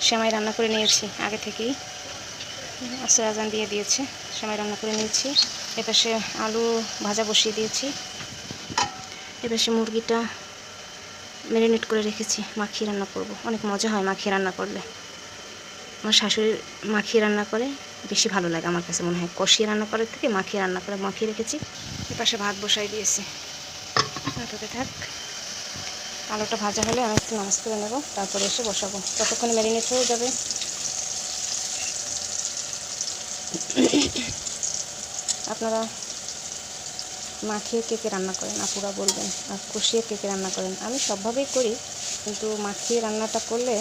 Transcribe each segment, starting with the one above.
সেমাই রান্না করে নিয়েছি আগে থেকেই। আসর আজান দিয়ে দিয়েছে, সেমাই রান্না করে নিয়েছি। এপাশে আলু ভাজা বসিয়ে দিয়েছি। এপাশে মুরগিটা ম্যারিনেট করে রেখেছি, মাখিয়ে রান্না করব। অনেক মজা হয় মাখিয়ে রান্না করলে। আমার শাশুড়ি মাখিয়ে রান্না করে, বেশি ভালো লাগে আমার কাছে মনে হয়। কষিয়ে রান্না করার থেকে মাখিয়ে রান্না করে মাখিয়ে রেখেছি। এপাশে ভাত বসাই দিয়েছি। থাক। আলুটা ভাজা হলে আমি একটু নামাজ করে নেব, তারপরে এসে বসাবো। ততক্ষণে ম্যারিনেট হয়ে যাবে। আপনারা মাখিয়ে কে কে রান্না করেন? আপুরা বলবেন, আর কষিয়ে কে কে রান্না করেন? আমি সবভাবেই করি, কিন্তু মাখিয়ে রান্নাটা করলে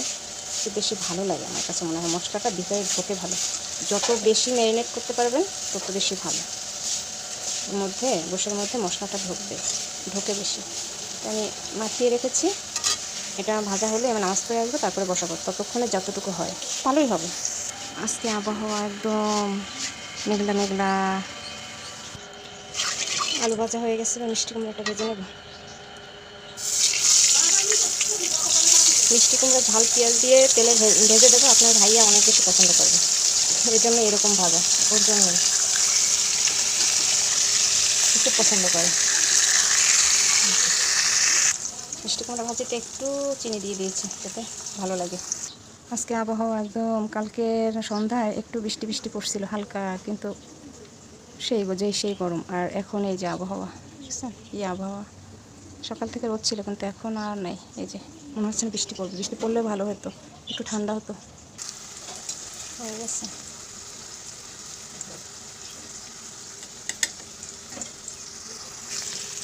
একটু বেশি ভালো লাগে আমার কাছে মনে হয়। মশলাটা ভিতরে ঢোকে ভালো। যত বেশি ম্যারিনেট করতে পারবেন, তত বেশি ভালো। মধ্যে গোশের মধ্যে মশলাটা ঢুকবে, ঢোকে বেশি। আমি মাখিয়ে রেখেছি। এটা ভাজা হলে আমি নামাজ পড়ে আসব, তারপরে বসাবো। ততক্ষণে যতটুকু হয়, ভালোই হবে। আজকে আবহাওয়া একদম মেঘলা মেঘলা। আলু ভাজা হয়ে গেছে মিষ্টি কুমড়োটা ভেজে নেব। মিষ্টি কুমড়ো ঝাল পেঁয়াজ দিয়ে তেলে ভেজে দেবো। আপনার ভাইয়া অনেক বেশি পছন্দ করবে। এই জন্য এরকম ভাজা, ওর জন্য একটু পছন্দ করে। মিষ্টি কুমড়া ভাজিতে একটু চিনি দিয়ে দিয়েছি, যাতে ভালো লাগে। আজকে আবহাওয়া একদম, কালকের সন্ধ্যায় একটু বৃষ্টি বৃষ্টি পড়ছিল হালকা, কিন্তু সেই বোঝাই সেই গরম। আর এখন এই যে আবহাওয়া, বুঝছেন? এই আবহাওয়া। সকাল থেকে রোদ ছিল, কিন্তু এখন আর নাই। এই যে, মনে হচ্ছে বৃষ্টি পড়বে। বৃষ্টি পড়লে ভালো হতো, একটু ঠান্ডা হতো। হয়ে গেছে।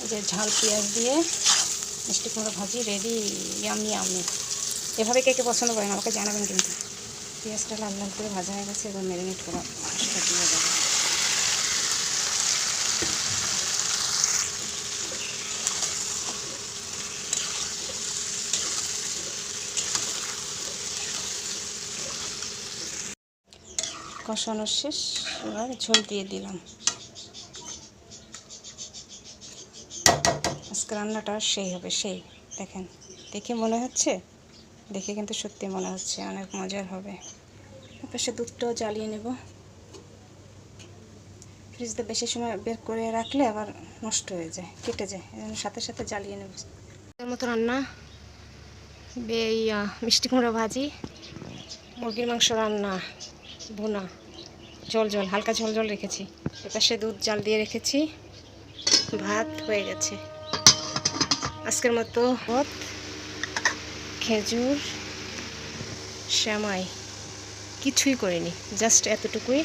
এই যে ঝাল পেঁয়াজ দিয়ে মিষ্টি কুমড়ো ভাজি, রেডি ইয়ামি ইয়ামি এভাবে কে কে পছন্দ করেন আমাকে জানাবেন কিন্তু। পেঁয়াজটা লাল লাল করে ভাজা হয়ে গেছে, এবার ম্যারিনেট করা মাছটা দিয়ে দেবো। কষানো শেষ, এবার ঝোল দিয়ে দিলাম। আজকে রান্নাটা সেই হবে, সেই। দেখেন, দেখে মনে হচ্ছে? দেখে কিন্তু সত্যি মনে হচ্ছে, অনেক মজার হবে। পাশে দুধটাও জ্বালিয়ে নেব। ফ্রিজতে বেশি সময় বের করে রাখলে আবার নষ্ট হয়ে যায়, কেটে যায়। সাথে সাথে জ্বালিয়ে নেব। মতো রান্না। মিষ্টি কুমড়ো ভাজি, মুরগির মাংস রান্না, ভুনা জল জল হালকা জল জল রেখেছি। এপাশে দুধ জাল দিয়ে রেখেছি। ভাত হয়ে গেছে। আজকের মতো খেজুর, শ্যামাই, কিছুই করিনি জাস্ট এতটুকুই।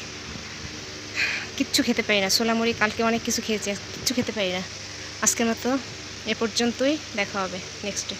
কিচ্ছু খেতে পারি না, সোলামুড়ি, কালকে অনেক কিছু খেয়েছি কিচ্ছু খেতে পারি না। আজকের মতো এ পর্যন্তই, দেখা হবে নেক্সটে